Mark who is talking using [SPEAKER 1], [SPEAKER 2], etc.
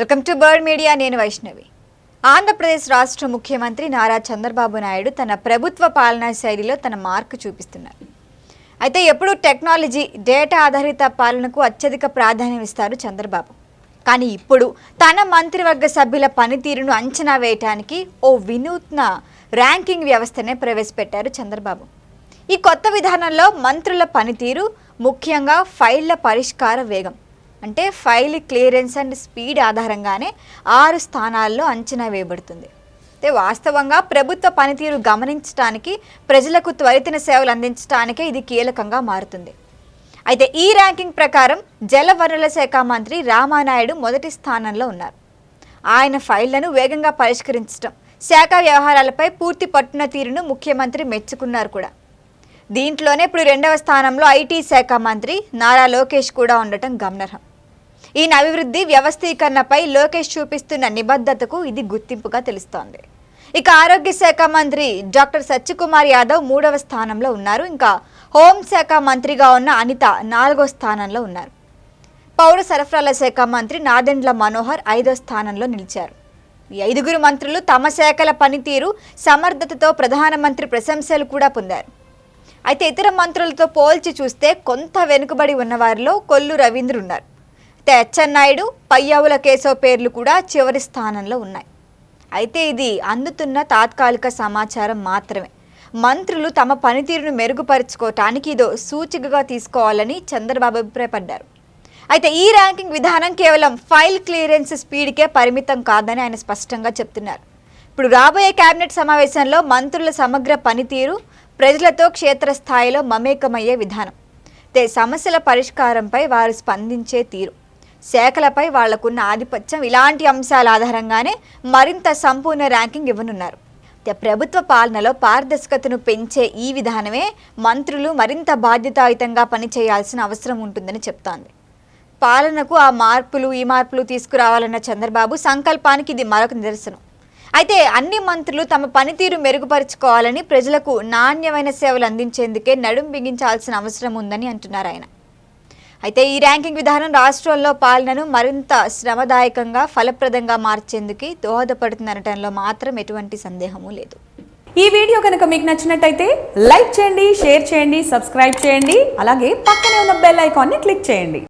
[SPEAKER 1] Welcome to bird media నేను వైష్ణవి. ఆంధ్రప్రదేశ్ రాష్ట్ర ముఖ్యమంత్రి నారా చంద్రబాబు నాయుడు తన ప్రభుత్వ పాలనా శైలిలో తన మార్కు చూపిస్తున్నారు. అయితే ఎప్పుడు టెక్నాలజీ డేటా ఆధారిత పాలనకు అత్యధిక ప్రాధాన్యం ఇస్తారు చంద్రబాబు. కానీ ఇప్పుడు తన మంత్రివర్గ సభ్యుల పనితీరును అంచనా వేయటానికి ఓ వినూత్న ర్యాంకింగ్ వ్యవస్థనే ప్రవేశపెట్టారు చంద్రబాబు. ఈ కొత్త విధానంలో మంత్రుల పనితీరు ముఖ్యంగా ఫైళ్ళ పరిష్కార వేగం అంటే ఫైల్ క్లియరెన్స్ అండ్ స్పీడ్ ఆధారంగానే ఆరు స్థానాల్లో అంచనా వేయబడుతుంది. అయితే వాస్తవంగా ప్రభుత్వ పనితీరు గమనించడానికి ప్రజలకు త్వరితన సేవలు అందించడానికే ఇది కీలకంగా మారుతుంది. అయితే ఈ ర్యాంకింగ్ ప్రకారం జలవనరుల శాఖ మంత్రి రామానాయుడు మొదటి స్థానంలో ఉన్నారు. ఆయన ఫైళ్ళను వేగంగా పరిష్కరించడం శాఖ వ్యవహారాలపై పూర్తి పట్టున తీరును ముఖ్యమంత్రి మెచ్చుకున్నారు కూడా. దీంట్లోనే ఇప్పుడు రెండవ స్థానంలో ఐటీ శాఖ మంత్రి నారా లోకేష్ కూడా ఉండటం గమనార్హం. ఈయన అభివృద్ధి వ్యవస్థీకరణపై లోకేష్ చూపిస్తున్న నిబద్ధతకు ఇది గుర్తింపుగా తెలుస్తోంది. ఇక ఆరోగ్య శాఖ మంత్రి డాక్టర్ సత్యకుమార్ యాదవ్ మూడవ స్థానంలో ఉన్నారు. ఇంకా హోంశాఖ మంత్రిగా ఉన్న అనిత నాలుగో స్థానంలో ఉన్నారు. పౌర సరఫరాల శాఖ మంత్రి నాదెండ్ల మనోహర్ ఐదో స్థానంలో నిలిచారు. ఈ ఐదుగురు మంత్రులు తమ శాఖల పనితీరు సమర్థతతో ప్రధానమంత్రి ప్రశంసలు కూడా పొందారు. అయితే ఇతర మంత్రులతో పోల్చి చూస్తే కొంత వెనుకబడి ఉన్నవారిలో కొల్లు రవీంద్ర ఉన్నారు అచ్చెన్నాయుడు పయ్యావుల కేశవ పేర్లు కూడా చివరి స్థానంలో ఉన్నాయి. అయితే ఇది అందుతున్న తాత్కాలిక సమాచారం మాత్రమే. మంత్రులు తమ పనితీరును మెరుగుపరుచుకోవటానికి ఇదో సూచికగా తీసుకోవాలని చంద్రబాబు అభిప్రాయపడ్డారు. అయితే ఈ ర్యాంకింగ్ విధానం కేవలం ఫైల్ క్లియరెన్స్ స్పీడ్కే పరిమితం కాదని ఆయన స్పష్టంగా చెప్తున్నారు. ఇప్పుడు రాబోయే కేబినెట్ సమావేశంలో మంత్రుల సమగ్ర పనితీరు ప్రజలతో క్షేత్రస్థాయిలో మమేకమయ్యే విధానం. తే సమస్యల పరిష్కారంపై వారు స్పందించే తీరు. శాఖలపై వాళ్ళకున్న ఆధిపత్యం ఇలాంటి అంశాల ఆధారంగానే మరింత సంపూర్ణ ర్యాంకింగ్ ఇవ్వనున్నారు. ప్రభుత్వ పాలనలో పారదర్శకతను పెంచే ఈ విధానమే మంత్రులు మరింత బాధ్యతాయుతంగా పనిచేయాల్సిన అవసరం ఉంటుందని చెప్తోంది. పాలనకు ఆ మార్పులు ఈ మార్పులు తీసుకురావాలన్న చంద్రబాబు సంకల్పానికి ఇది మరొక నిదర్శనం. అయితే అన్ని మంత్రులు తమ పనితీరు మెరుగుపరుచుకోవాలని ప్రజలకు నాణ్యమైన సేవలు అందించేందుకే నడుం బిగించాల్సిన అవసరం ఉందని అంటున్నారు ఆయన. అయితే ఈ ర్యాంకింగ్ విధానం రాష్ట్రంలో పాలనను మరింత శ్రమదాయకంగా ఫలప్రదంగా మార్చేందుకు దోహదపడుతుందనటంలో మాత్రం ఎటువంటి సందేహము లేదు.
[SPEAKER 2] ఈ వీడియో కనుక మీకు నచ్చినట్టయితే లైక్ చేయండి షేర్ చేయండి సబ్స్క్రైబ్ చేయండి అలాగే పక్కనే ఉన్న బెల్ ఐకాన్ని క్లిక్ చేయండి.